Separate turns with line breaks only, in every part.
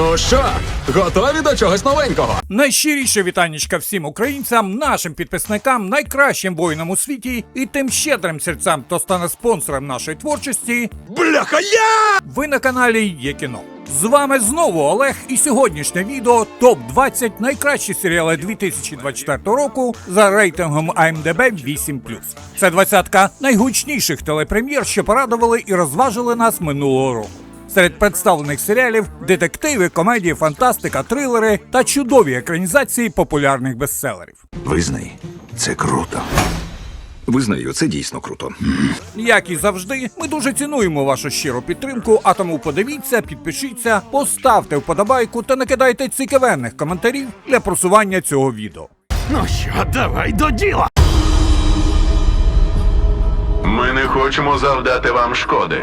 Ну що, готові до чогось новенького?
Найщиріше вітаннячка всім українцям, нашим підписникам, найкращим воїнам у світі і тим щедрим серцям, хто стане спонсором нашої творчості.
Бляха я!
Ви на каналі Є кіно. З вами знову Олег і сьогоднішнє відео топ 20 найкращі серіали 2024 року за рейтингом IMDb 8 Це двадцятка найгучніших телепрем'єр, що порадували і розважили нас минулого року. Серед представлених серіалів детективи, комедії, фантастика, трилери та чудові екранізації популярних бестселерів.
Визнай, це круто. Визнаю, це дійсно круто.
Як і завжди, ми дуже цінуємо вашу щиру підтримку, а тому подивіться, підпишіться, поставте вподобайку та накидайте цікавенних коментарів для просування цього відео.
Ну що, давай до діла!
Ми не хочемо завдати вам шкоди.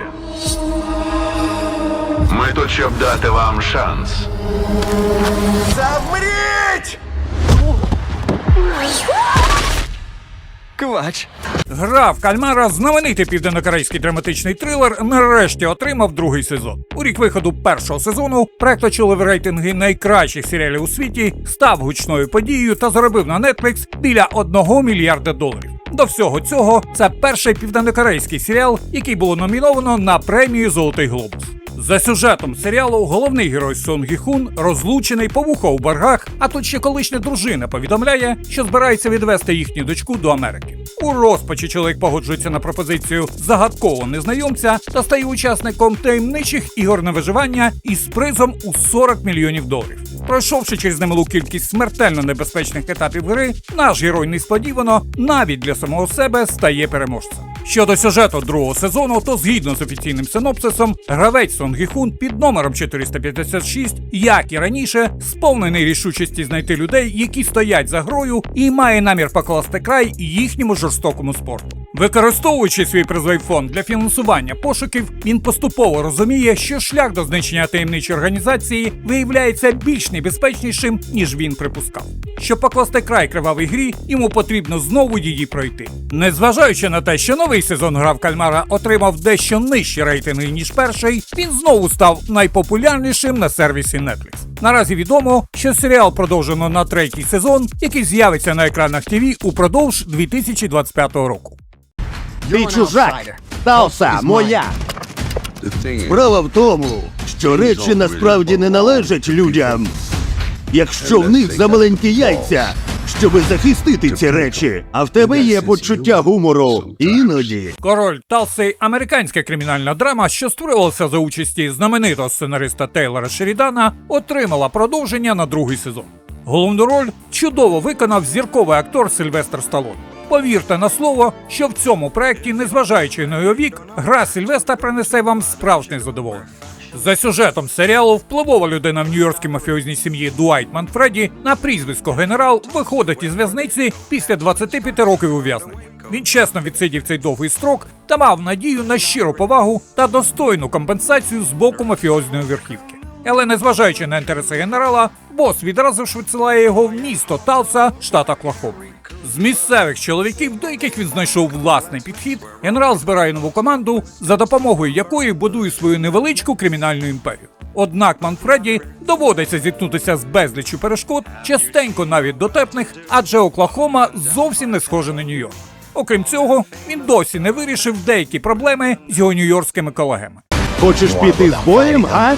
Ми тут, щоб дати вам шанс.
Замріть! Квач.
Гра в кальмара, знаменитий південнокорейський драматичний трилер, нарешті отримав другий сезон. У рік виходу першого сезону проект очолив рейтинги найкращих серіалів у світі, став гучною подією та заробив на Netflix біля 1 мільярда доларів. До всього цього це перший південнокорейський серіал, який було номіновано на премію Золотий глобус. За сюжетом серіалу головний герой Сон Гі Хун розлучений по вухо у боргах, а тут ще колишня дружина повідомляє, що збирається відвести їхню дочку до Америки. У розпачі чоловік погоджується на пропозицію загадкового незнайомця та стає учасником таємничих ігор на виживання із призом у 40 мільйонів доларів. Пройшовши через немалу кількість смертельно небезпечних етапів гри, наш герой несподівано навіть для самого себе стає переможцем. Щодо сюжету другого сезону, то згідно з офіційним синопсисом, гравець Сон Гіхун під номером 456, як і раніше, сповнений рішучості знайти людей, які стоять за грою, і має намір покласти край їхньому жорстокому спорту. Використовуючи свій призовий фонд для фінансування пошуків, він поступово розуміє, що шлях до знищення таємничої організації виявляється більш небезпечнішим, ніж він припускав. Щоб покласти край кривавій грі, йому потрібно знову її пройти. Незважаючи на те, що новий сезон гра в кальмара отримав дещо нижчі рейтинги ніж перший, він знову став найпопулярнішим на сервісі Netflix. Наразі відомо, що серіал продовжено на третій сезон, який з'явиться на екранах ТВ упродовж 2025 року.
Ти чужак. Талса моя. Справа в тому, що речі насправді не належать людям. Якщо в них замаленькі яйця, щоби захистити ці речі, а в тебе є почуття гумору. Іноді.
Король Талси американська кримінальна драма, що створювалася за участі знаменитого сценариста Тейлора Шерідана, отримала продовження на другий сезон. Головну роль чудово виконав зірковий актор Сильвестр Сталон. Повірте на слово, що в цьому проєкті, незважаючи на його вік, гра Сильвестра принесе вам справжнє задоволення. За сюжетом серіалу впливова людина в нью-йоркській мафіозній сім'ї Дуайт Манфреді на прізвисько генерал виходить із в'язниці після 25 років ув'язнення. Він чесно відсидів цей довгий строк та мав надію на щиру повагу та достойну компенсацію з боку мафіозної верхівки. Але незважаючи на інтереси генерала, бос відразу ж відсилає його в місто Талса, штат Оклахома. З місцевих чоловіків, до яких він знайшов власний підхід, генерал збирає нову команду, за допомогою якої будує свою невеличку кримінальну імперію. Однак Манфреді доводиться зіткнутися з безліччю перешкод, частенько навіть дотепних, адже Оклахома зовсім не схожа на Нью-Йорк. Окрім цього, він досі не вирішив деякі проблеми з його нью-йоркськими колегами.
Хочеш піти з боєм, а?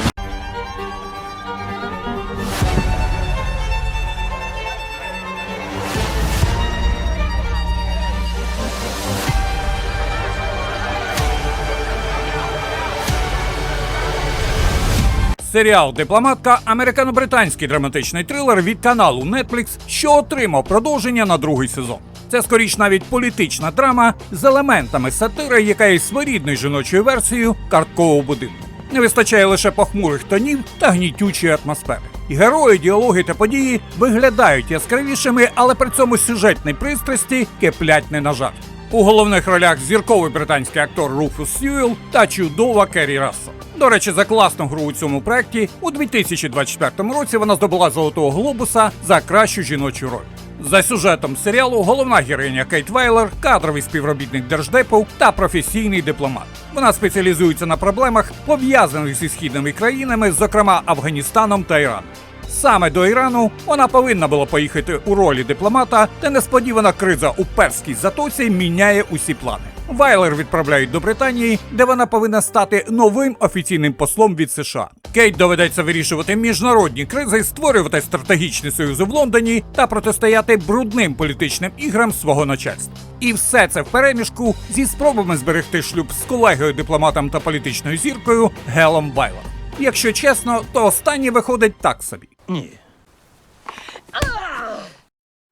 Серіал Дипломатка американо-британський драматичний трилер від каналу Netflix, що отримав продовження на другий сезон. Це скоріш навіть політична драма з елементами сатири, яка є своєрідною жіночою версією карткового будинку. Не вистачає лише похмурих тонів та гнітючої атмосфери. Герої, діалоги та події виглядають яскравішими, але при цьому сюжетні пристрасті киплять не на жарт. У головних ролях зірковий британський актор Руфус Сьюел та чудова Керрі Рассел. До речі, за класну гру у цьому проекті у 2024 році вона здобула золотого глобуса за кращу жіночу роль. За сюжетом серіалу головна героїня Кейт Вейлер, кадровий співробітник держдепу та професійний дипломат. Вона спеціалізується на проблемах, пов'язаних зі східними країнами, зокрема Афганістаном та Іраном. Саме до Ірану вона повинна була поїхати у ролі дипломата, та несподівана криза у перській затоці міняє усі плани. Вайлер відправляють до Британії, де вона повинна стати новим офіційним послом від США. Кейт доведеться вирішувати міжнародні кризи, створювати стратегічні союзи в Лондоні та протистояти брудним політичним іграм свого начальства. І все це вперемішку зі спробами зберегти шлюб з колегою дипломатом та політичною зіркою Гелом Вайлер. Якщо чесно, то останнє виходить так собі.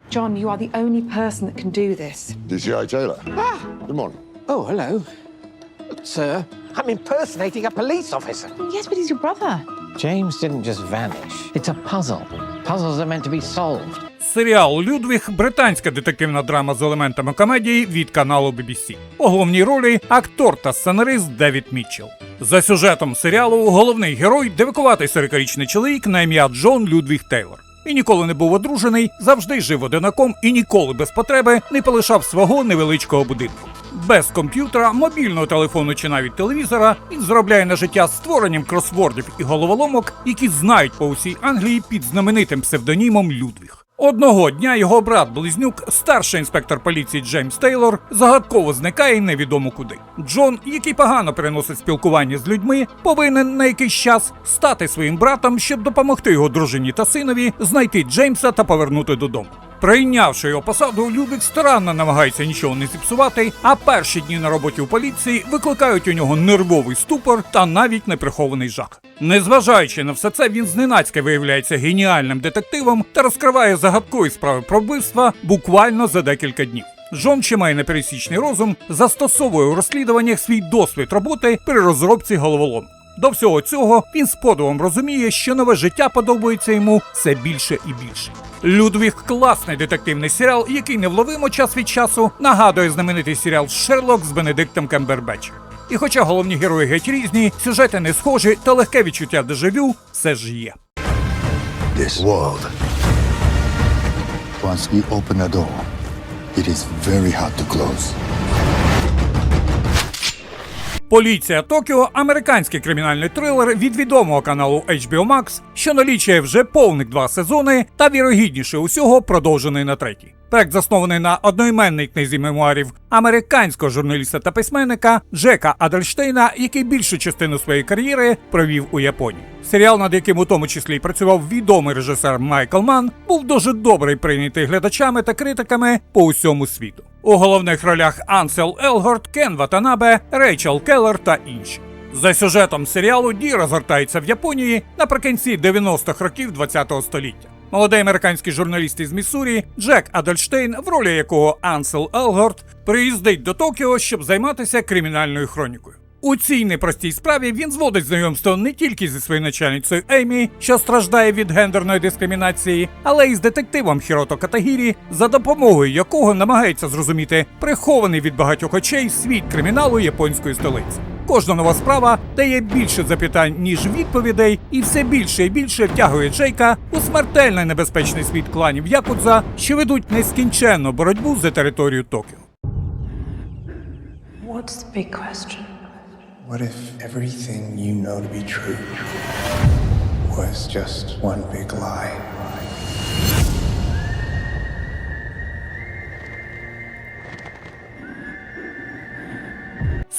John, you are the only person that can do this.
DCI Taylor. Come on.
Oh, hello. Sir, I'm impersonating a police officer.
Yes, but he's your brother.
James didn't just vanish. It's a puzzle. Puzzles are meant to be solved.
Серіал Людвіг британська детективна драма з елементами комедії від каналу BBC. У головній ролі актор та сценарист Девід Мітчелл. За сюжетом серіалу головний герой девикуватий 40-річний чоловік на ім'я Джон Людвіг Тейлор. І ніколи не був одружений, завжди жив одинаком і ніколи без потреби не полишав свого невеличкого будинку. Без комп'ютера, мобільного телефону чи навіть телевізора він заробляє на життя створенням кросвордів і головоломок, які знають по усій Англії під знаменитим псевдонімом Людвіг. Одного дня його брат близнюк, старший інспектор поліції Джеймс Тейлор, загадково зникає невідомо куди. Джон, який погано переносить спілкування з людьми, повинен на якийсь час стати своїм братом, щоб допомогти його дружині та синові знайти Джеймса та повернути додому. Прийнявши його посаду, Людвік старанно намагається нічого не зіпсувати, а перші дні на роботі у поліції викликають у нього нервовий ступор та навіть неприхований жах. Незважаючи на все це, він зненацька виявляється геніальним детективом та розкриває загадкові справи про вбивства буквально за декілька днів. Джон, що має непересічний розум, застосовує у розслідуваннях свій досвід роботи при розробці головоломок. До всього цього він з подивом розуміє, що нове життя подобається йому все більше і більше. Людвіг класний детективний серіал, який невловимо час від часу нагадує знаменитий серіал Шерлок з Бенедиктом Кембербечем. І хоча головні герої геть різні, сюжети не схожі, та легке відчуття дежавю все ж є.
This world. Once we open a door, it is very hard to close.
Поліція Токіо американський кримінальний трилер від відомого каналу HBO Max, що налічує вже повних два сезони та вірогідніше усього продовжений на третій. Проект заснований на одноіменній книзі мемуарів американського журналіста та письменника Джека Адельштейна, який більшу частину своєї кар'єри провів у Японії. Серіал, над яким у тому числі працював відомий режисер Майкл Ман, був дуже добре прийнятий глядачами та критиками по усьому світу. У головних ролях Ансел Елгорд, Кен Ватанабе, Рейчел Келлер та інші. За сюжетом серіалу дій розгортається в Японії наприкінці 90-х років ХХ століття. Молодий американський журналіст із Міссурі Джек Адельштейн, в ролі якого Ансел Елгорд, приїздить до Токіо, щоб займатися кримінальною хронікою. У цій непростій справі він зводить знайомство не тільки зі своєю начальницею Емі, що страждає від гендерної дискримінації, але й з детективом Хірото Катагірі, за допомогою якого намагається зрозуміти прихований від багатьох очей світ криміналу японської столиці. Кожна нова справа дає більше запитань, ніж відповідей, і все більше і більше втягує Джейка у смертельно небезпечний світ кланів Якудза, що ведуть нескінченну боротьбу за територію Токіо.
What's the big question?
What if everything you know to be true was just one big lie?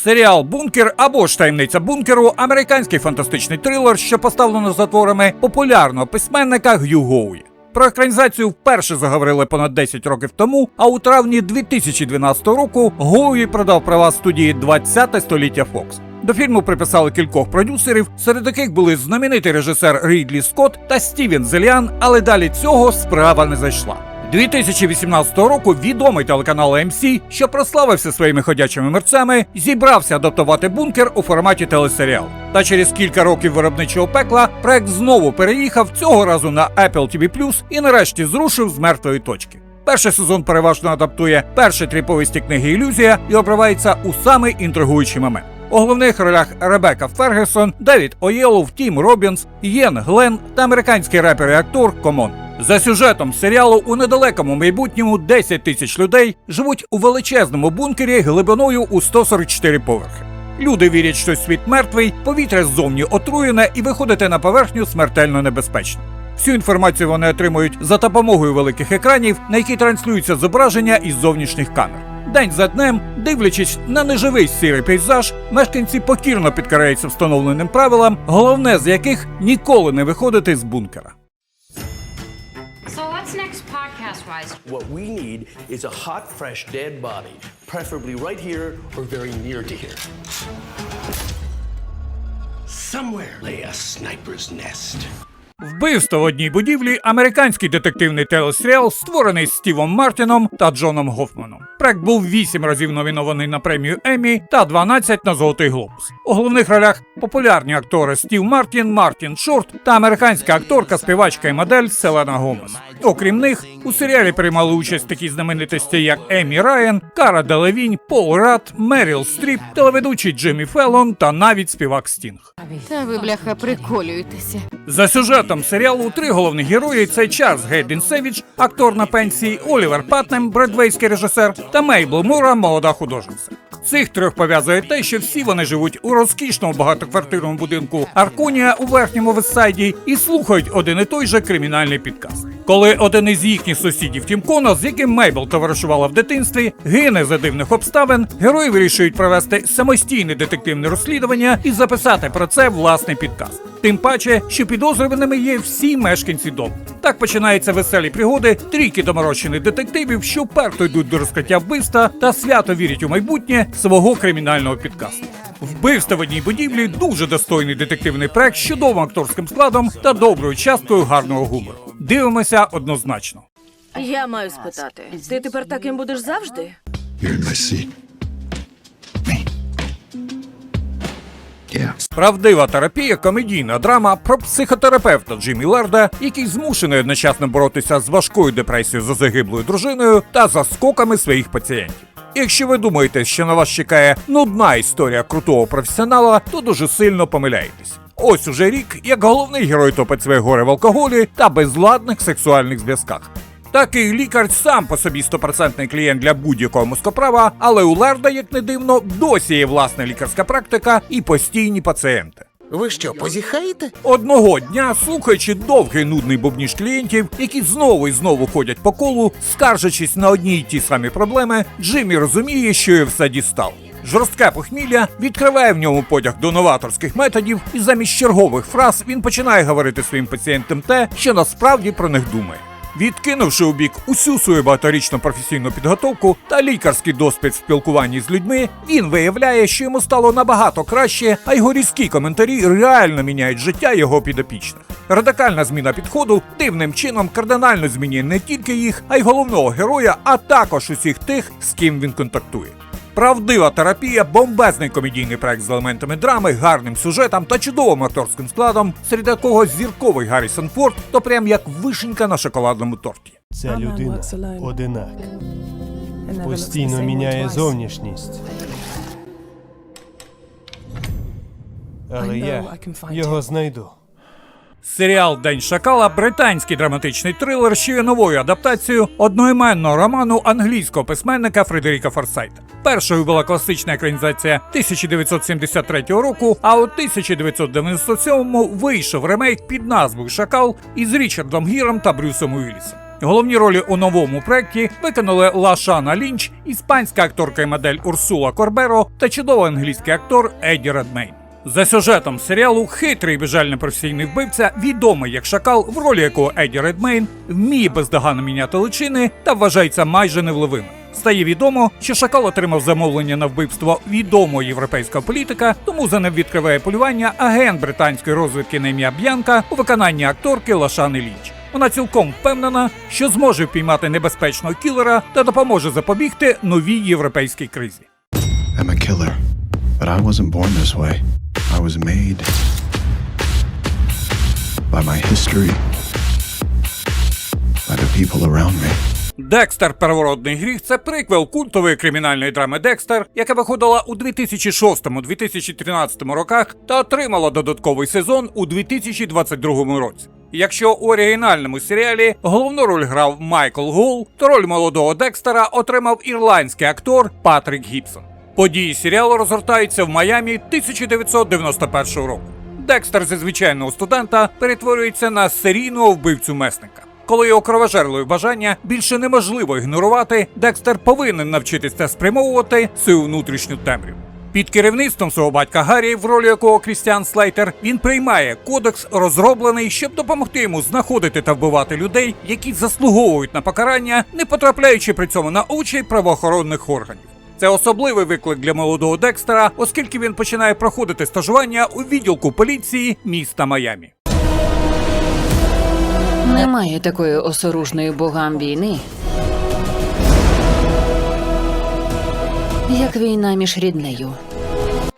Серіал Бункер або ж таємниця бункеру американський фантастичний трилер, що поставлено за творами популярного письменника Г'ю Гоуї. Про екранізацію вперше заговорили понад 10 років тому, а у травні 2012 року Гоуї продав права студії 20 століття Фокс. До фільму приписали кількох продюсерів, серед яких були знаменитий режисер Рідлі Скотт та Стівен Зельян, але далі цього справа не зайшла. 2018 року відомий телеканал AMC, що прославився своїми ходячими мерцями, зібрався адаптувати бункер у форматі телесеріалу. Та через кілька років виробничого пекла проект знову переїхав цього разу на Apple TV+, і нарешті зрушив з мертвої точки. Перший сезон переважно адаптує перші три повісті книги Ілюзія і обривається у самий інтригуючий момент. У головних ролях Ребека Фергюсон, Девід Оєлов, Тім Робінс, Єн Глен та американський репер і актор Комон. За сюжетом серіалу у недалекому майбутньому 10 тисяч людей живуть у величезному бункері глибиною у 144 поверхи. Люди вірять, що світ мертвий, повітря ззовні отруєне і виходити на поверхню смертельно небезпечно. Всю інформацію вони отримують за допомогою великих екранів, на які транслюються зображення із зовнішніх камер. День за днем, дивлячись на неживий сірий пейзаж, мешканці покірно підкоряються встановленим правилам, головне з яких ніколи не виходити з бункера.
What we need is a hot, fresh, dead body, preferably right here or very near to here. Somewhere lay a sniper's nest.
Вбивство в одній будівлі американський детективний телесеріал, створений Стівом Мартіном та Джоном Гофманом. Проект був вісім разів номінований на премію Еммі та 12 на Золотий Глобус. У головних ролях популярні актори Стів Мартін, Мартін Шорт та американська акторка, співачка і модель Селена Гомес. Окрім них, у серіалі приймали участь такі знаменитості, як Емі Райан, Кара Делевінь, Пол Рад, Меріл Стріп, телеведучий Джиммі Феллон та навіть співак Стінг.
Та ви, бляха, приколюєтеся.
За сюжетом серіалу три головні герої це Чарльз Гейдін Севіч, актор на пенсії, Олівер Патнем, бродвейський режисер, та Мейбл Мура, молода художниця. Цих трьох пов'язує те, що всі вони живуть у розкішному багатоквартирному будинку Арконія у верхньому Вестсайді і слухають один і той же кримінальний підкаст. Коли один із їхніх сусідів Тім Коно, з яким Мейбл товаришувала в дитинстві, гине за дивних обставин, герої вирішують провести самостійне детективне розслідування і записати про це власний підкаст. Тим паче, що підозрюваними є всі мешканці дому. Так починаються веселі пригоди трійки доморощених детективів, що вперто йдуть до розкриття вбивства та свято вірять у майбутнє свого кримінального підкасту. Вбивство в одній будівлі дуже достойний детективний проект з чудовим акторським складом та доброю часткою гарного гумору. Дивимося однозначно.
Я маю спитати. Ти тепер таким будеш завжди?
You're in my seat. Me. Yeah.
Правдива терапія комедійна драма про психотерапевта Джиммі Ларда, який змушений одночасно боротися з важкою депресією за загиблою дружиною та за скоками своїх пацієнтів. Якщо ви думаєте, що на вас чекає нудна історія крутого професіонала, то дуже сильно помиляєтесь. Ось уже рік, як головний герой топить своє горе в алкоголі та безладних сексуальних зв'язках. Такий лікар сам по собі стопроцентний клієнт для будь-якого мозкоправа, але у Ларда, як не дивно, досі є власна лікарська практика і постійні пацієнти.
Ви що, позіхаєте?
Одного дня, слухаючи довгий нудний бубніж клієнтів, які знову і знову ходять по колу, скаржачись на одні й ті самі проблеми, Джиммі розуміє, що і все дістав. Жорстке похмілля відкриває в ньому потяг до новаторських методів, і замість чергових фраз він починає говорити своїм пацієнтам те, що насправді про них думає. Відкинувши у бік усю свою багаторічну професійну підготовку та лікарський досвід в спілкуванні з людьми, він виявляє, що йому стало набагато краще, а його різкі коментарі реально міняють життя його підопічних. Радикальна зміна підходу дивним чином кардинально змінює не тільки їх, а й головного героя, а також усіх тих, з ким він контактує. Правдива терапія, бомбезний комедійний проект з елементами драми, гарним сюжетом та чудовим акторським складом, серед якого зірковий Гаррісон Форд, то прям як вишенька на шоколадному торті.
Ця людина одинак. Постійно міняє зовнішність. Але я його знайду.
Серіал День Шакала британський драматичний трилер, що є новою адаптацією одноіменного роману англійського письменника Фредеріка Форсайта. Першою була класична екранізація 1973 року, а у 1997-му вийшов ремейк під назвою Шакал із Річардом Гіром та Брюсом Уіллісом. Головні ролі у новому проєкті виконали Лашана Лінч, іспанська акторка і модель Урсула Корберо та чудовий англійський актор Еді Редмейн. За сюжетом серіалу хитрий і безжальний професійний вбивця, відомий як шакал, в ролі якого Еді Редмейн вміє бездоганно міняти личини та вважається майже невливим. Стає відомо, що шакал отримав замовлення на вбивство відомого європейського політика, тому за ним відкриває полювання агент британської розвідки на ім'я Б'янка у виконанні акторки Лашани Лінч. Вона цілком впевнена, що зможе впіймати небезпечного кілера та допоможе запобігти новій європейській кризі.
I'm a killer, but I wasn't born this way. I was made by my history, by the people around me.
Декстер Первородний гріх це приквел культової кримінальної драми Декстер, яка виходила у 2006-2013 роках та отримала додатковий сезон у 2022 році. Якщо у оригінальному серіалі головну роль грав Майкл Гул, то роль молодого Декстера отримав ірландський актор Патрік Гібсон. Події серіалу розгортаються в Майамі 1991 року. Декстер зі звичайного студента перетворюється на серійного вбивцю месника. Коли його кровожерливі бажання більше неможливо ігнорувати, Декстер повинен навчитися спрямовувати свою внутрішню темряву. Під керівництвом свого батька Гаррі, в ролі якого Крістіан Слейтер, він приймає кодекс, розроблений, щоб допомогти йому знаходити та вбивати людей, які заслуговують на покарання, не потрапляючи при цьому на очі правоохоронних органів. Це особливий виклик для молодого Декстера, оскільки він починає проходити стажування у відділку поліції міста Майамі.
Немає такої осоружної богам війни, як війна між ріднею.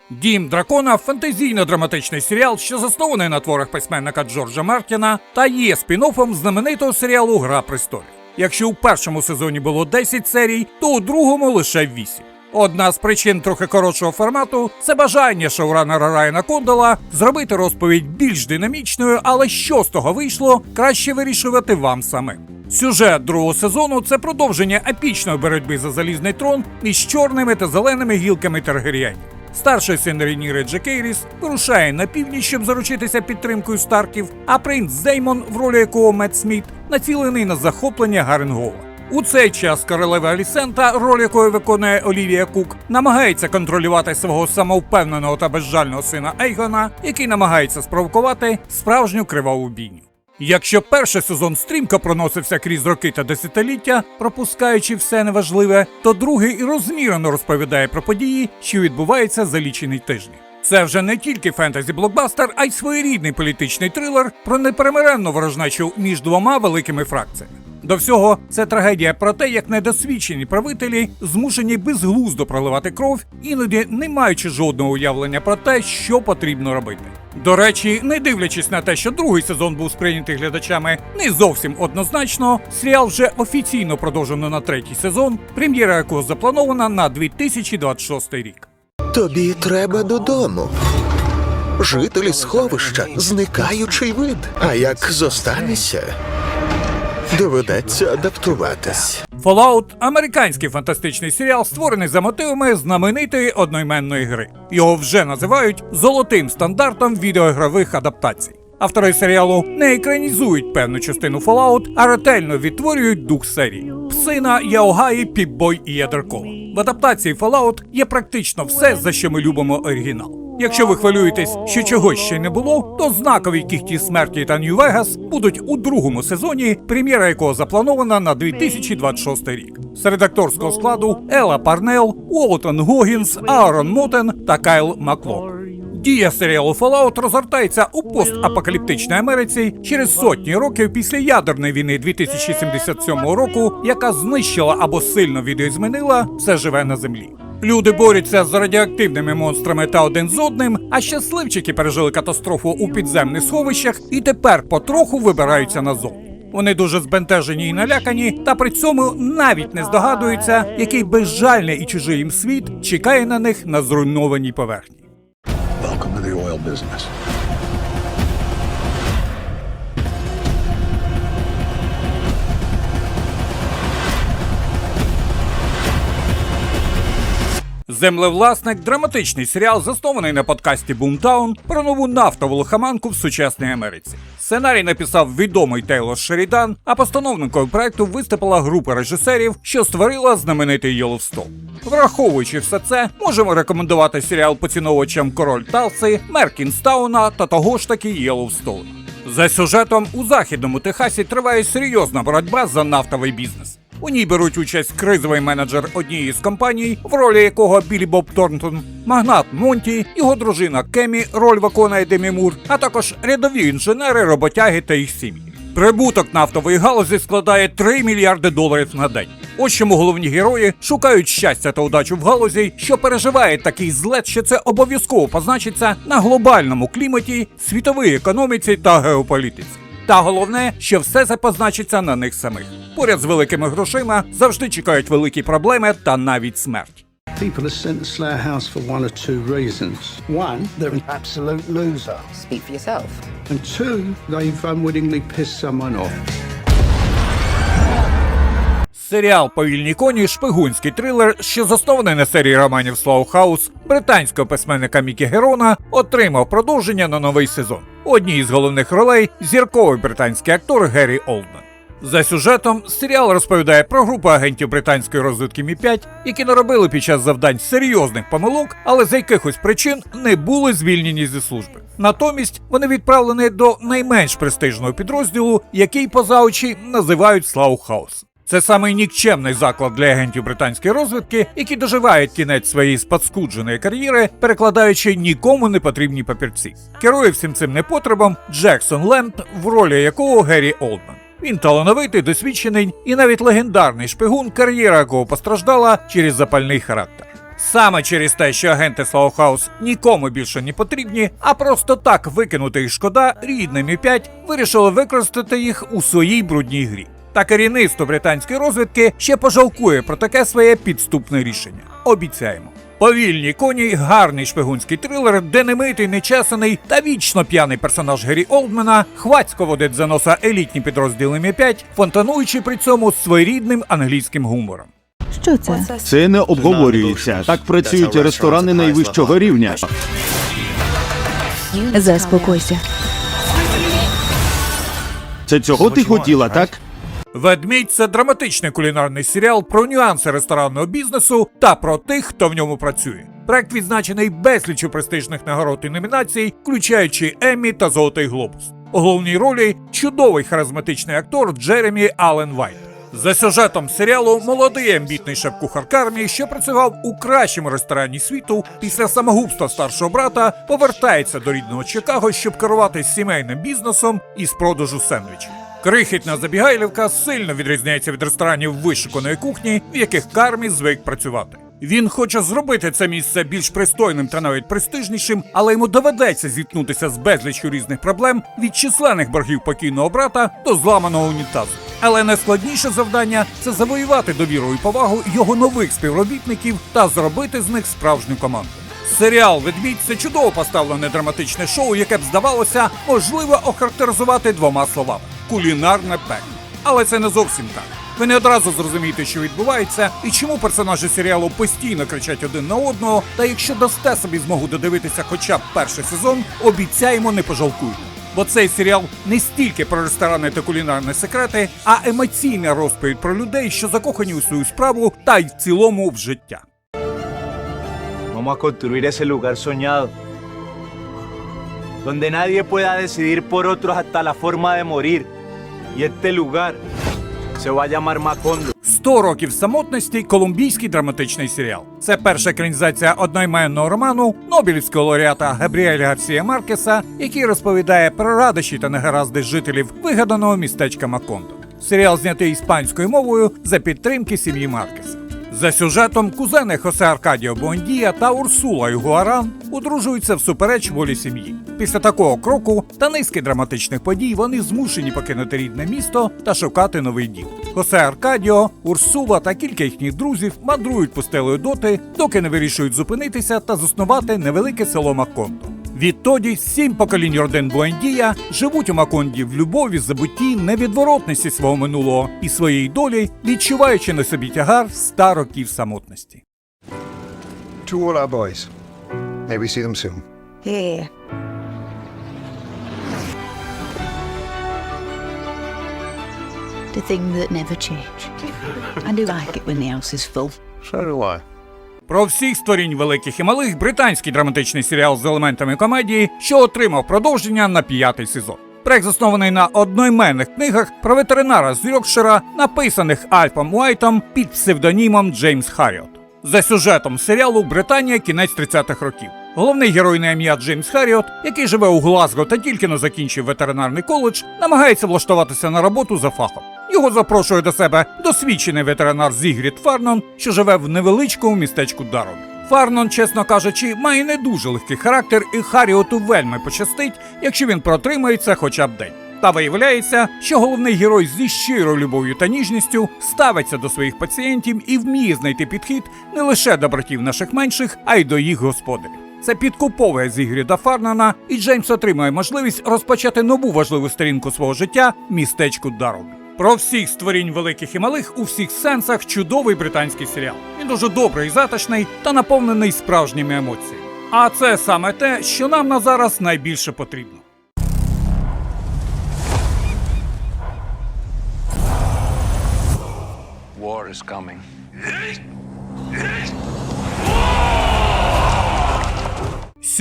Дім дракона фантазійно-драматичний серіал, що заснований на творах письменника Джорджа Мартіна, та є спін-оффом знаменитого серіалу Гра престолів. Якщо у першому сезоні було 10 серій, то у другому лише 8. Одна з причин трохи коротшого формату це бажання шоуранера Райана Кондала зробити розповідь більш динамічною, але що з того вийшло, краще вирішувати вам самим. Сюжет другого сезону це продовження епічної боротьби за залізний трон між чорними та зеленими гілками Таргеріанів. Старший син Рейніри Джекейріс вирушає на північ, щоб заручитися підтримкою Старків, а принц Зеймон, в ролі якого Мет Сміт, націлений на захоплення Гаренгова. У цей час королева Алісента, роль якої виконує Олівія Кук, намагається контролювати свого самовпевненого та безжального сина Ейгона, який намагається спровокувати справжню криваву бійню. Якщо перший сезон стрімко проносився крізь роки та десятиліття, пропускаючи все неважливе, то другий і розмірено розповідає про події, що відбуваються за лічені тижні. Це вже не тільки фентезі-блокбастер, а й своєрідний політичний трилер про неперемиренну ворожнечу між двома великими фракціями. До всього це трагедія про те, як недосвідчені правителі змушені безглуздо проливати кров, іноді не маючи жодного уявлення про те, що потрібно робити. До речі, не дивлячись на те, що другий сезон був сприйнятий глядачами не зовсім однозначно, серіал вже офіційно продовжено на третій сезон, прем'єра якого запланована на 2026 рік.
Тобі треба додому. Жителі сховища, зникаючий вид. А як зостанешся, доведеться адаптуватись.
Fallout – американський фантастичний серіал, створений за мотивами знаменитої одноіменної гри. Його вже називають золотим стандартом відеоігрових адаптацій. Автори серіалу не екранізують певну частину Fallout, а ретельно відтворюють дух серії. Псина, Яогаї, Піпбой і Ядеркова. В адаптації Fallout є практично все, за що ми любимо оригінал. Якщо ви хвилюєтесь, що чогось ще не було, то знакові кіхті смерті та Нью-Вегас будуть у другому сезоні, прем'єра якого запланована на 2026 рік. Серед акторського складу Ела Парнел, Уолтон Гогінс, Аарон Мотен та Кайл Маклок. Дія серіалу Fallout розгортається у постапокаліптичній Америці через сотні років після ядерної війни 2077 року, яка знищила або сильно відеозмінила все живе на землі. Люди борються з радіоактивними монстрами та один з одним, а щасливчики пережили катастрофу у підземних сховищах і тепер потроху вибираються назовні. Вони дуже збентежені і налякані, та при цьому навіть не здогадуються, який безжальний і чужий їм світ чекає на них на зруйнованій поверхні.
Welcome to the oil business.
Землевласник драматичний серіал, заснований на подкасті Boomtown про нову нафтову лихоманку в сучасній Америці. Сценарій написав відомий Тейлор Шерідан, а постановникою проекту виступила група режисерів, що створила знаменитий Йоловстон. Враховуючи все це, можемо рекомендувати серіал поціновувачам Король Талси, Меркінстауна та того ж таки Єловстоун. За сюжетом у західному Техасі триває серйозна боротьба за нафтовий бізнес. У ній беруть участь кризовий менеджер однієї з компаній, в ролі якого Білі Боб Торнтон, магнат Монті, його дружина Кемі, роль виконує Демі Мур, а також рядові інженери, роботяги та їх сім'ї. Прибуток нафтової галузі складає 3 мільярди доларів на день. Ось чому головні герої шукають щастя та удачу в галузі, що переживає такий злет, що це обов'язково позначиться на глобальному кліматі, світовій економіці та геополітиці. Та головне, що все це позначиться на них самих. Поряд з великими грошима завжди чекають великі проблеми та навіть смерть.
People are sent to Slayer House for one of two reasons. One, they're an absolute loser.
Speak for yourself.
And two, they've unwittingly pissed someone off.
Серіал Повільні коні шпигунський трилер, що заснований на серії романів Слоухаус британського письменника Мікі Герона, отримав продовження на новий сезон. У одній із головних ролей зірковий британський актор Геррі Олдман. За сюжетом серіал розповідає про групу агентів британської розвідки Мі 5 які наробили під час завдань серйозних помилок, але з якихось причин не були звільнені зі служби. Натомість вони відправлені до найменш престижного підрозділу, який поза очі називають Слаухаус. Це самий нікчемний заклад для агентів британської розвідки, які доживають кінець своєї спадскудженої кар'єри, перекладаючи нікому не потрібні папірці. Керує всім цим непотребом Джексон Лемп, в ролі якого Геррі Олдман. Він талановитий, досвідчений і навіть легендарний шпигун, кар'єра якого постраждала через запальний характер. Саме через те, що агенти Слаухаус нікому більше не потрібні, а просто так викинути їх шкода, рідне Мі 5 вирішили використати їх у своїй брудній грі. Та керівництво британської розвідки ще пожалкує про таке своє підступне рішення. Обіцяємо. Повільні коні, гарний шпигунський трилер, де немитий, нечесаний та вічно п'яний персонаж Гері Олдмена хвацько водить за носа елітні підрозділи Мі 5 фонтануючи при цьому своєрідним англійським гумором.
Що це?
Це не обговорюється. Так працюють ресторани найвищого рівня.
Заспокойся.
Це цього ти хотіла, так?
Ведмідь це драматичний кулінарний серіал про нюанси ресторанного бізнесу та про тих, хто в ньому працює. Проект відзначений безлічю престижних нагород і номінацій, включаючи Еммі та Золотий Глобус. У головній ролі чудовий харизматичний актор Джеремі Аллен Вайт. За сюжетом серіалу молодий амбітний шеф-кухар Кармі, що працював у кращому ресторані світу, після самогубства старшого брата повертається до рідного Чикаго, щоб керувати сімейним бізнесом із продажу сендвічів. Крихітна забігайлівка сильно відрізняється від ресторанів вишуканої кухні, в яких Кармі звик працювати. Він хоче зробити це місце більш пристойним та навіть престижнішим, але йому доведеться зіткнутися з безліччю різних проблем від численних боргів покійного брата до зламаного унітазу. Але найскладніше завдання це завоювати довіру і повагу його нових співробітників та зробити з них справжню команду. Серіал Ведмідь це чудово поставлене драматичне шоу, яке б здавалося, можливо охарактеризувати двома словами: кулінарне пекло. Але це не зовсім так. Ви не одразу зрозумієте, що відбувається, і чому персонажі серіалу постійно кричать один на одного. Та якщо дасте собі змогу додивитися хоча б перший сезон, обіцяємо, не пожалкуйте. Бо цей серіал не стільки про ресторани та кулінарні секрети, а емоційна розповідь про людей, що закохані у свою справу та й в цілому в життя.
Vamos a construir ese lugar soñado, donde nadie pueda decidir por otros hasta la forma de morir. Y este lugar se va a llamar Macondo.
«100 років самотності колумбійський драматичний серіал. Це перша екранізація одноіменного роману Нобелівського лауреата Габріеля Гарсія Маркеса, який розповідає про радощі та негаразди жителів вигаданого містечка Макондо. Серіал знятий іспанською мовою за підтримки сім'ї Маркеса. За сюжетом кузени Хосе Аркадіо Буендія та Урсула Югуаран одружуються всупереч волі сім'ї. Після такого кроку та низки драматичних подій вони змушені покинути рідне місто та шукати новий дім. Хосе Аркадіо, Урсула та кілька їхніх друзів мандрують пустелею доти, доки не вирішують зупинитися та заснувати невелике село Макондо. Відтоді сім поколінь родин Буендія живуть у Маконді в любові, забутті, невідворотності свого минулого і своєї долі, відчуваючи на собі тягар ста років самотності.
To all our boys. May we see them soon.
Here.
The thing that never change. I do like it when the house is full.
So do I.
Про всіх створінь великих і малих британський драматичний серіал з елементами комедії, що отримав продовження на п'ятий сезон. Проект заснований на одноіменних книгах про ветеринара з Йоркшира, написаних Альфом Уайтом під псевдонімом Джеймс Харріот. За сюжетом серіалу Британія кінець 30-х років. Головний герой на ім'я Джеймс Харріот, який живе у Глазго та тільки но закінчив ветеринарний коледж, намагається влаштуватися на роботу за фахом. Його запрошує до себе досвідчений ветеринар Зігрід Фарнон, що живе в невеличкому містечку Дарон. Фарнон, чесно кажучи, має не дуже легкий характер, і Харріоту вельми пощастить, якщо він протримається хоча б день. Та виявляється, що головний герой зі щирою любов'ю та ніжністю ставиться до своїх пацієнтів і вміє знайти підхід не лише до братів наших менших, а й до їх господарів. Це підкуповує Зігріда Фарнана, і Джеймс отримує можливість розпочати нову важливу сторінку свого життя містечку Дарубі. Про всіх створінь великих і малих у всіх сенсах чудовий британський серіал. Він дуже добрий, затишний та наповнений справжніми емоціями. А це саме те, що нам на зараз найбільше потрібно.
War is coming.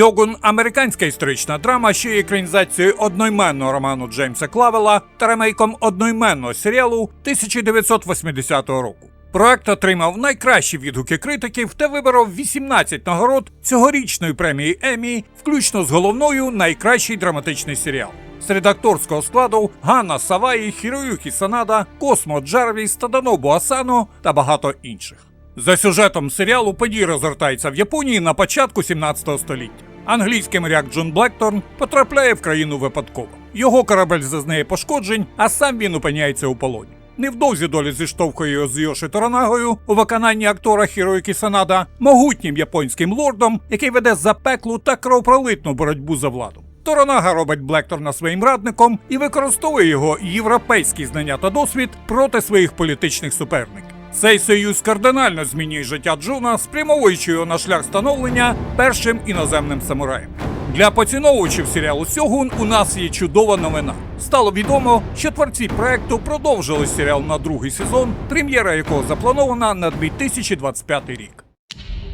Сьогун американська історична драма, що є екранізацією одноіменного роману Джеймса Клавела та ремейком одноіменного серіалу 1980 року. Проект отримав найкращі відгуки критиків та виборов 18 нагород цьогорічної премії Емі, включно з головною найкращий драматичний серіал. Серед акторського складу Ганна Саваї, Хіроюкі Санада, Космо Джарвіс, Таданобу Асано та багато інших. За сюжетом серіалу події розгортаються в Японії на початку 17 століття. Англійський моряк Джон Блекторн потрапляє в країну випадково. Його корабель зазнає пошкоджень, а сам він опиняється у полоні. Невдовзі доля зіштовхує його з Йоші Торанагою у виконанні актора Хіроїкі Санада, могутнім японським лордом, який веде запеклу та кровопролитну боротьбу за владу. Торонага робить Блекторна своїм радником і використовує його європейські знання та досвід проти своїх політичних суперників. Цей союз кардинально змінює життя Джуна, спрямовуючи його на шлях становлення першим іноземним самураєм. Для поціновувачів серіалу Сьогун у нас є чудова новина. Стало відомо, що творці проекту продовжили серіал на другий сезон, прем'єра якого запланована на 2025 рік.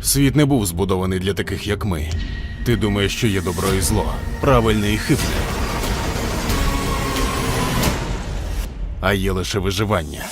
Світ не був збудований для таких, як ми. Ти думаєш, що є добро і зло, правильне і хибне. А є лише виживання.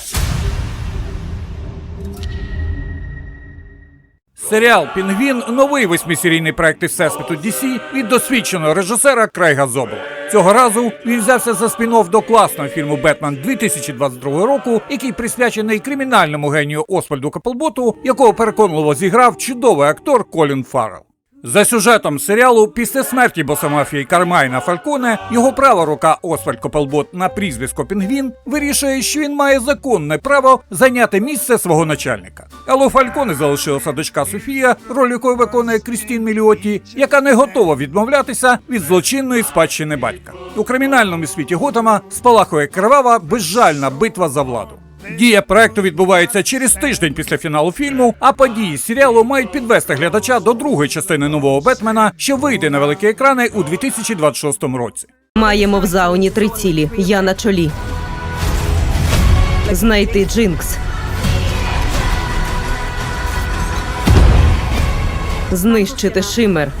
Серіал Пінгвін новий восьмисерійний проект із всесвіту DC від досвідченого режисера Крейга Зобла. Цього разу він взявся за спін-офф до класного фільму Бетмен 2022 року, який присвячений кримінальному генію Освальду Каплботу, якого переконливо зіграв чудовий актор Колін Фаррелл. За сюжетом серіалу, після смерті босомафії Кармайна Фальконе, його права рука Освальд Копелбот на прізвисько Пінгвін вирішує, що він має законне право зайняти місце свого начальника. Але у Фальконе залишилася дочка Софія, роль якої виконує Крістін Міліоті, яка не готова відмовлятися від злочинної спадщини батька. У кримінальному світі Готама спалахує кривава безжальна битва за владу. Дія проекту відбувається через тиждень після фіналу фільму, а події серіалу мають підвести глядача до другої частини нового Бетмена, що вийде на великі екрани у 2026 році.
Маємо в зауні три цілі. Я на чолі. Знайти Джинкс. Знищити Шимер.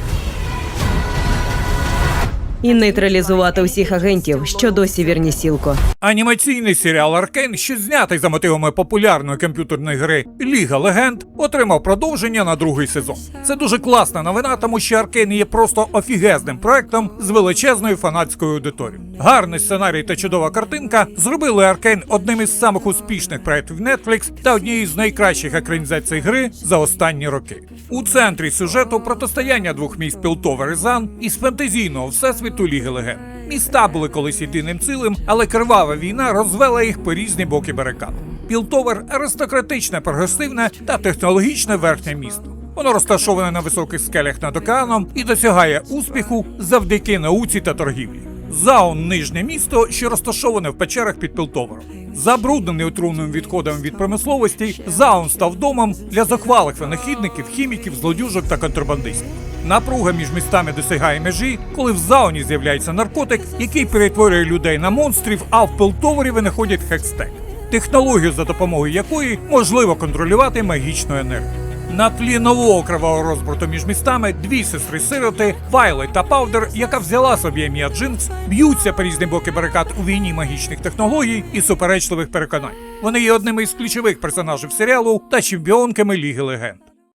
І нейтралізувати усіх агентів, що досі вірні сілко.
Анімаційний серіал Аркейн, що знятий за мотивами популярної комп'ютерної гри Ліга Легенд, отримав продовження на другий сезон. Це дуже класна новина, тому що Аркейн є просто офігезним проектом з величезною фанатською аудиторією. Гарний сценарій та чудова картинка зробили Аркейн одним із самих успішних проєктів Netflix та однією з найкращих екранізацій гри за останні роки. У центрі сюжету протистояння двох міст Пілтовер і Зан із фентезійного всесвіту Ліги Легенд. Міста були колись єдиним цілим, але кривава війна розвела їх по різні боки барикад. Пілтовер аристократичне, прогресивне та технологічне верхнє місто. Воно розташоване на високих скелях над океаном і досягає успіху завдяки науці та торгівлі. Заон нижнє місто, що розташоване в печерах під Пілтовером. Забруднений отруйним відходами від промисловості, Заон став домом для захвалих винахідників, хіміків, злодюжок та контрабандистів. Напруга між містами досягає межі, коли в зауні з'являється наркотик, який перетворює людей на монстрів, а в Пелтовері винаходять хекстек. Технологію, за допомогою якої можливо контролювати магічну енергію. На тлі нового кривавого розбрату між містами дві сестри-сироти, Вайлет та Паудер, яка взяла собі ім'я Джинкс, б'ються по різні боки барикад у війні магічних технологій і суперечливих переконань. Вони є одними із ключових персонажів серіалу та чемпіонками Ліги Легенд.